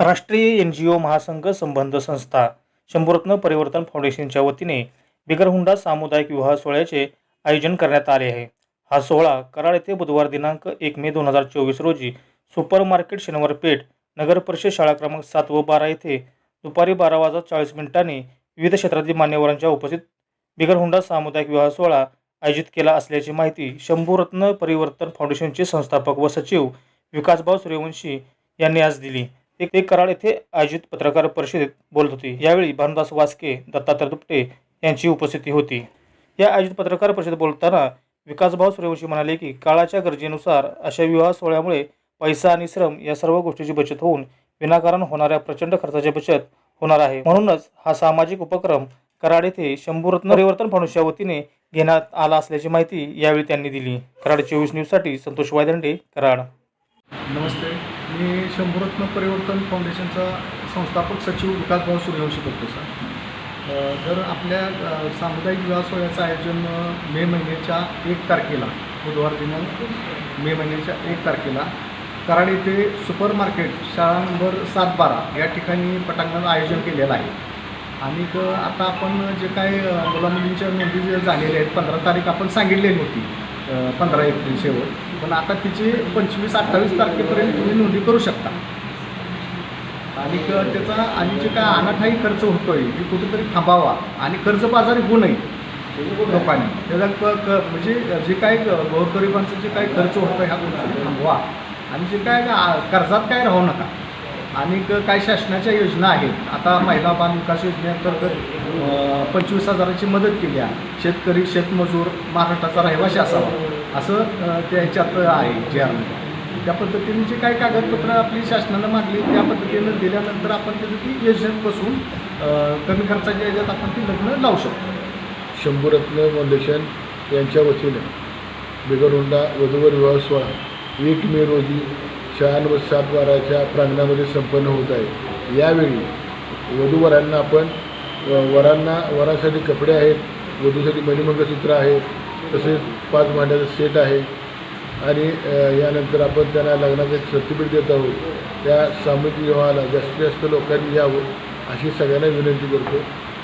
राष्ट्रीय N G ओ महासंघ संबंध संस्था शंभूरत्न परिवर्तन फाउंडेशनच्या वतीने बिगरहुंडा सामुदायिक विवाह सोहळ्याचे आयोजन करण्यात आले आहे. हा सोहळा कराड येथे बुधवार दिनांक एक मे दोन हजार चोवीस रोजी सुपर मार्केट शनिवार पेठ नगर परिषद शाळा क्रमांक सात व बारा येथे दुपारी बारा वाजता चाळीस मिनिटांनी विविध क्षेत्रातील मान्यवरांच्या उपस्थित बिगरहुंडा सामुदायिक विवाह सोहळा आयोजित केला असल्याची माहिती शंभूरत्न परिवर्तन फाउंडेशनचे संस्थापक व सचिव विकासभाऊ सूर्यवंशी यांनी आज दिली. ते कराड येथे आयोजित पत्रकार परिषदेत बोलत होती. यावेळी भानुदास वासके दत्तात्रय दुपटे यांची उपस्थिती होती. या आयोजित पत्रकार परिषदेत बोलताना विकासभाऊ सूर्यवंशी म्हणाले की काळाच्या गरजेनुसार अशा विवाह सोहळ्यामुळे पैसा आणि श्रम या सर्व गोष्टीची बचत होऊन विनाकारण होणाऱ्या प्रचंड खर्चाची बचत होणार आहे. म्हणूनच हा सामाजिक उपक्रम कराड येथे शंभूरत्न परिवर्तन फाउंडेशनच्या वतीने घेण्यात आला असल्याची माहिती यावेळी त्यांनी दिली. कराड चोवीस न्यूजसाठी संतोष वायदंडे कराड. नमस्ते. मी शंभूरत्न परिवर्तन फाउंडेशनचा संस्थापक सचिव विकासभाऊ सूर्यवंशी बोलतो सर. जर तर आपल्या सामुदायिक विवाह सोहळ्याचं आयोजन मे महिन्याच्या एक तारखेला बुधवार दिनांक मे महिन्याच्या एक तारखेला कराड येथे सुपर मार्केट शाळा नंबर सात बारा या ठिकाणी पटांगणाचं आयोजन केलेलं आहे. आणि आता आपण जे काय मुलामुलींच्या नोंदी जे झालेल्या आहेत पंधरा तारीख आपण सांगितलेली होती. पंधरा एप्रिल शेवट. पण आता तिची पंचवीस अठ्ठावीस तारखेपर्यंत तुम्ही नोंदी करू शकता. आणि त्याचा आणि जे काय अनाठाई खर्च होतोय ती कुठेतरी थांबावा. आणि कर्जबाजारी होऊ नये. लोकांनी. त्याचा क क म्हणजे जे काय गोरगरिबांचं जे काय खर्च होतं ह्या गोष्टी थांबवा. आणि जे काय कर्जात काय राहू नका. आणि काय शासनाच्या योजना आहेत. आता महिला बाल विकास योजनेअंतर्गत पंचवीस हजाराची मदत केली आहे. शेतकरी शेतमजूर महाराष्ट्राचा रहिवाशी असावा असं त्याच्यात आहे जे त्या पद्धतीने जे काही कागदपत्रं आपली शासनानं मागली त्या पद्धतीनं दिल्यानंतर आपण त्याचं ती योजनेत बसून कमी खर्चाच्या याच्यात आपण ती लग्न लावू शकतो. शंभूरत्न फाउंडेशन यांच्या वतीनं बिगरहुंडा वधूवर विवाह सोहळा एक मे रोजी छान व सात बाराच्या प्रांगणामध्ये संपन्न होत आहे. यावेळी वधूवरांना आपण वरांना वरासाठी कपडे आहेत वधूसाठी मणिमंगळसूत्र आहे तसेच पाच मांड्याचा सेट आहे. आणि यानंतर आपण त्यांना लग्नाचं एक सर्टिफिकेट देत आहोत. त्या सामूहिक विवाहाला जास्तीत जास्त लोकांनी यावं अशी सगळ्यांना विनंती करतो.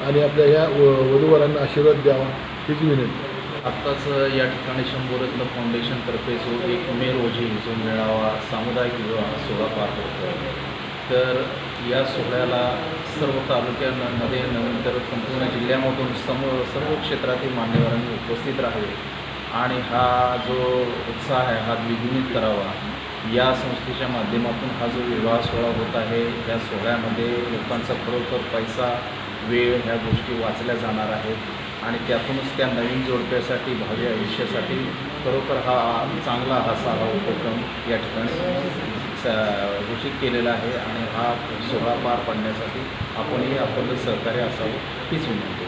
आणि आपल्या या व- वधूवरांना आशीर्वाद द्यावा हीच विनंती. आत्ताच या ठिकाणी शंभूरत्न फाउंडेशनतर्फे जो एक मे रोजी जो मेळावा सामुदायिक विवाह सोहळा पार पडतो तर या सोहळ्याला सर्व तालुक्यांमध्ये नंतर संपूर्ण जिल्ह्यामधून सम सर्व क्षेत्रातील मान्यवरांनी उपस्थित राहावे. आणि हा जो उत्साह आहे हा द्विगुणित करावा. या संस्थेच्या माध्यमातून हा जो विवाह सोहळा होत आहे या सोहळ्यामध्ये लोकांचा खरोखर पैसा वेळ ह्या गोष्टी वाचल्या जाणार आहेत. आणि त्यातूनच त्या नवीन जोडप्यासाठी भावी आयुष्यासाठी खरोखर हा चांगला असा हा उपक्रम या ठिकाणी स घोषित केलेला आहे आणि हा सोहळा पार पाडण्यासाठी आपणही आपलं सहकार्य असावं हीच विनंती